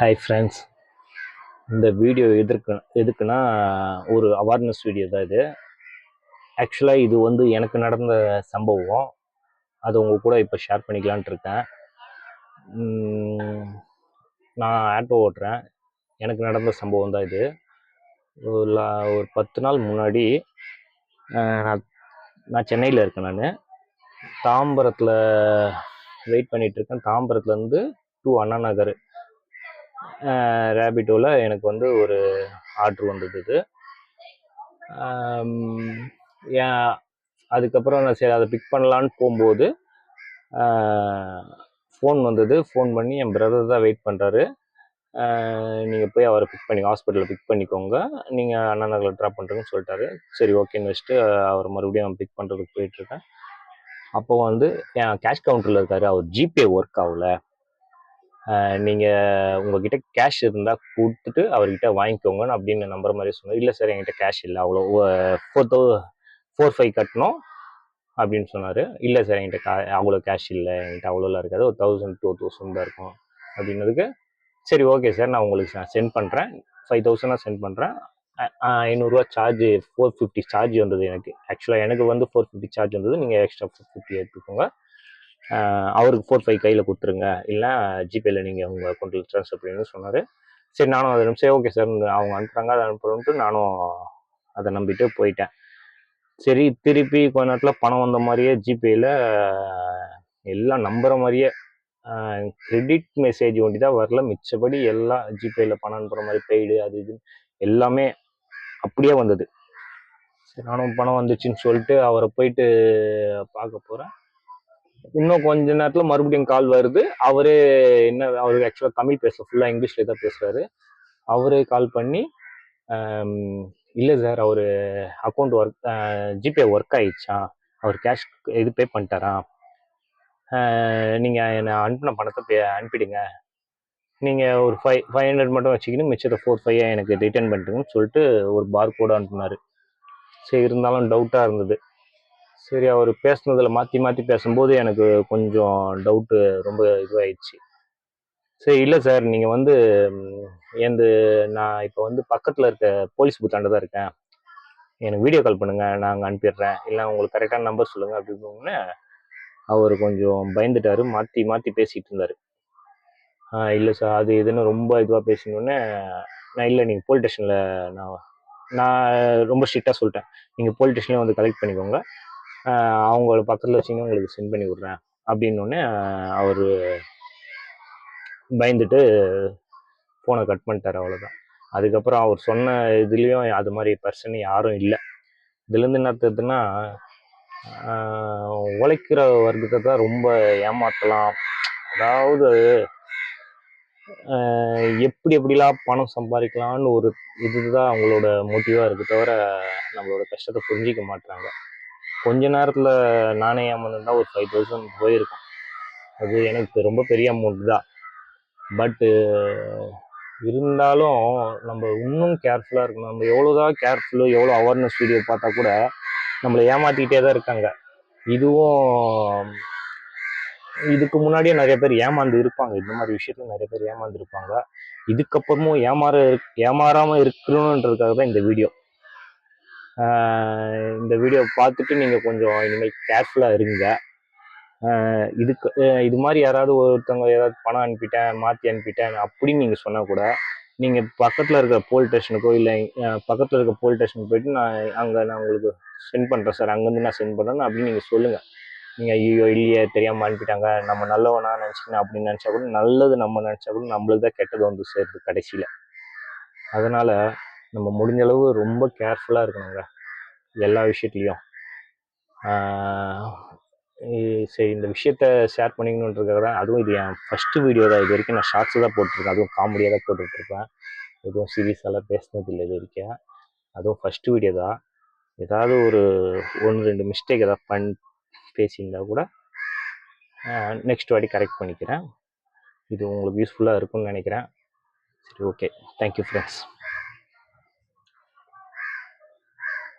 Hi friends இந்த video எதற்கு எதுக்குன்னா ஒரு அவேர்னஸ் வீடியோ தான் இது. ஆக்சுவலாக இது வந்து எனக்கு நடந்த சம்பவம். அது உங்கள் கூட இப்போ ஷேர் பண்ணிக்கலான்ட்டு இருக்கேன். நான் ஆட்டோ ஓட்டுறேன். எனக்கு நடந்த சம்பவம் தான் இது. ஒரு லா- ஒரு பத்து நாள் முன்னாடி நான் நான் சென்னையில் இருக்கேன் நான். தாம்பரத்தில் வெயிட் பண்ணிகிட்ருக்கேன் இருக்கேன். தாம்பரத்துலேருந்து டு அண்ணா நகர். ரேபிட்டோவில் எனக்கு வந்து ஒரு ஆர்டர் வந்தது ஏன் அதுக்கப்புறம் நான் சரி அதை பிக் பண்ணலான்னு போகும்போது ஃபோன் வந்தது. ஃபோன் பண்ணி என் பிரதர் தான் வெயிட் பண்ணுறாரு நீங்கள் போய் அவரை பிக் பண்ணி ஹாஸ்பிட்டலில் பிக் பண்ணிக்கோங்க. நீங்கள் அண்ணா நகரில் ட்ராப் பண்ணுறேன்னு சொல்லிட்டாரு. சரி ஓகேன்னு வச்சுட்டு அவர் மறுபடியும் அவன் பிக் பண்ணுறதுக்கு போயிட்டுருக்கேன் அப்போ வந்து என் கேஷ் கவுண்டரில் இருக்காரு. அவர் ஜிபே ஒர்க் ஆகல. நீங்கள் உங்ககிட்ட கேஷ் இருந்தால் கொடுத்துட்டு அவர்கிட்ட வாங்கிக்கோங்கன்னு அப்படின்னு நம்புற மாதிரி சொன்னார் இல்லை சார் என்கிட்ட கேஷ் இல்லை. அவ்வளோ ஃபோர் தௌ ஃபோர் ஃபைவ் கட்டணும் அப்படின்னு சொன்னார். இல்லை சார் என்கிட்ட கா அவ்வளோ கேஷ் இல்லை. என்கிட்ட அவ்வளோலாம் இருக்காது. ஒரு தௌசண்ட் டூ தௌசண்ட் தான் இருக்கும் அப்படின்னதுக்கு சரி ஓகே சார் நான் உங்களுக்கு நான் சென்ட் பண்ணுறேன் ஃபைவ் தௌசண்டாக சென்ட் பண்ணுறேன் ஐநூறுரூவா சார்ஜ் ஃபோர் ஃபிஃப்டி சார்ஜ் வந்தது எனக்கு. ஆக்சுவலாக எனக்கு வந்து ஃபோர் ஃபிஃப்டி சார்ஜ் வந்தது. நீங்கள் எக்ஸ்ட்ரா ஃபோர் ஃபிஃப்டி எடுத்துக்கோங்க. அவருக்கு ஃபோர் ஃபைவ் கையில் கொடுத்துருங்க. இல்லை ஜிபேயில் நீங்கள் உங்கள் அக்கௌண்ட்டில் ட்ரான்ஸ்ஃபர் பண்ணுங்கன்னு சொன்னார். சரி நானும் அதை சரி ஓகே சார் அவங்க அனுப்புகிறாங்க அதை அனுப்புகிறோன்ட்டு நானும் அதை நம்பிட்டு போயிட்டேன். சரி திருப்பி கொஞ்ச நேரத்தில் பணம் வந்த மாதிரியே ஜிபேயில் எல்லாம் நம்புகிற மாதிரியே கிரெடிட் மெசேஜ் ஒண்டி தான் வரல. மிச்சபடி எல்லாம் ஜிபேயில் பணம் அனுப்புகிற மாதிரி பெய்டு அது இது எல்லாமே அப்படியே வந்தது. சரி நானும் பணம் வந்துச்சுன்னு சொல்லிட்டு அவரை போயிட்டு பார்க்க போகிறேன் இன்னும் கொஞ்ச நேரத்துல மறுபடியும் கால் வருது. அவரே என்ன அவரு ஆக்சுவலாக தமிழ் பேச ஃபுல்லாக இங்கிலீஷ்ல தான் பேசுறாரு. அவரே கால் பண்ணி இல்லை சார் அவர் அக்கௌண்ட் ஒர்க் ஜிபே ஒர்க் ஆயிடுச்சா? அவர் கேஷ் இது பே பண்ணிட்டாரா? நீங்கள் என்னை அனுப்பின பணத்தை பே அனுப்பிடுங்க. நீங்கள் ஒரு ஃபைவ் ஃபைவ் ஹண்ட்ரட் மட்டும் வச்சுக்கின்னு மிச்சத்தை ஃபோர் ஃபைவ் எனக்கு ரிட்டர்ன் பண்ணிட்டுங்கன்னு சொல்லிட்டு ஒரு பார் கோடு அனுப்புனாரு. சரி இருந்தாலும் டவுட்டாக இருந்தது. சரி அவர் பேசுனதில் மாற்றி மாற்றி பேசும்போது எனக்கு கொஞ்சம் டவுட்டு ரொம்ப இதுவாகிடுச்சு சரி இல்லை சார் நீங்கள் வந்து எந்த நான் இப்போ வந்து பக்கத்தில் இருக்க போலீஸ் புத்தாண்டு தான் இருக்கேன். எனக்கு வீடியோ கால் பண்ணுங்கள் நான் அங்கே அனுப்பிடுறேன். இல்லை உங்களுக்கு கரெக்டான நம்பர் சொல்லுங்கள் அப்படின்னு அவர் கொஞ்சம் பயந்துட்டாரு. மாற்றி மாற்றி பேசிகிட்டு இருந்தார். இல்லை சார் அது இதுன்னு ரொம்ப இதுவாக பேசினோடனே நான் இல்லை நீங்கள் போலீஸ் ஸ்டேஷனில் நான் நான் ரொம்ப ஸ்ட்ரிக்டாக சொல்லிட்டேன். நீங்கள் போலீஸ் ஸ்டேஷன்லேயே வந்து கலெக்ட் பண்ணிக்கோங்க. அவங்கள பக்கத்தில் வச்சிங்கன்னா உங்களுக்கு சென்ட் பண்ணி விட்றேன். அப்படின்னோடனே அவர் பயந்துட்டு ஃபோனை கட் பண்ணிட்டார் அவ்வளோதான் அதுக்கப்புறம் அவர் சொன்ன இதுலேயும் அது மாதிரி பர்சன் யாரும் இல்லை. இதுலேருந்து என்ன தெரியுதுன்னா உழைக்கிற வர்க்கத்தை தான் ரொம்ப ஏமாற்றலாம் அதாவது எப்படி எப்படிலாம் பணம் சம்பாதிக்கலாம்னு ஒரு இதுதான் அவங்களோட மோட்டிவாக இருக்கு தவிர நம்மளோட கஷ்டத்தை புரிஞ்சிக்க மாட்டாங்க கொஞ்ச நேரத்தில் நானே ஏமாந்துருந்தா ஒரு ஃபைவ் தௌசண்ட் போயிருக்கும். அது எனக்கு ரொம்ப பெரிய அமௌண்ட் தான். பட்டு இருந்தாலும் நம்ம இன்னும் கேர்ஃபுல்லாக இருக்கணும். நம்ம எவ்வளோதான் கேர்ஃபுல்லு எவ்வளோ அவேர்னஸ் வீடியோ பார்த்தா கூட நம்மளை ஏமாற்றிக்கிட்டே தான் இருக்காங்க. இதுவும் இதுக்கு முன்னாடியே நிறைய பேர் ஏமாந்து இருப்பாங்க. இந்த மாதிரி விஷயத்துல நிறைய பேர் ஏமாந்து இருப்பாங்க. இதுக்கப்புறமும் ஏமாற ஏமாறாமல் இருக்கணுன்றதுக்காக தான் இந்த வீடியோ இந்த வீடியோ பார்த்துட்டு நீங்கள் கொஞ்சம் இனிமேல் கேர்ஃபுல்லாக இருங்க. இதுக்கு இது மாதிரி யாராவது ஒருத்தவங்க ஏதாவது பணம் அனுப்பிட்டேன் மாற்றி அனுப்பிட்டேன் அப்படின்னு நீங்கள் சொன்னால் கூட நீங்கள் பக்கத்தில் இருக்கிற போலீஸ் ஸ்டேஷனுக்கோ இல்லை பக்கத்தில் இருக்க போலீஸ் ஸ்டேஷனுக்கு போயிட்டு நான் அங்கே நான் உங்களுக்கு சென்ட் பண்ணுறேன் சார் அங்கேருந்து நான் சென்ட் பண்ணுறேன் அப்படின்னு நீங்கள் சொல்லுங்கள் நீங்கள் ஐயோ இல்லையே தெரியாமல் அனுப்பிட்டாங்க. நம்ம நல்லவனா நினச்சிக்கணும் அப்படின்னு நினச்சா கூட நல்லது நம்ம நினச்சா கூட நம்மளுக்கு தான் கெட்டது வந்து சேருது கடைசியில். அதனால் நம்ம முடிஞ்ச அளவு ரொம்ப கேர்ஃபுல்லாக இருக்கணுங்க. எல்லா விஷயத்துலேயும். சரி இந்த விஷயத்த ஷேர் பண்ணிக்கணுன்றதுக்காக தான் அதுவும் இது என் ஃபஸ்ட்டு வீடியோ தான். இது வரைக்கும் நான் ஷார்ட்ஸ் தான் போட்டிருக்கேன். அதுவும் காமெடியாக தான் போட்டுட்ருப்பேன். எதுவும் சீரியஸாலாம் பேசினது இல்லை இது வரைக்கும். அதுவும் ஃபஸ்ட்டு வீடியோ தான். ஏதாவது ஒரு ஒன்று ரெண்டு மிஸ்டேக் ஏதாவது பண் பேசியிருந்தா கூட நெக்ஸ்ட் வாட்டி கரெக்ட் பண்ணிக்கிறேன். இது உங்களுக்கு யூஸ்ஃபுல்லாக இருக்கும்னு நினைக்கிறேன். சரி ஓகே தேங்க்யூ ஃப்ரெண்ட்ஸ்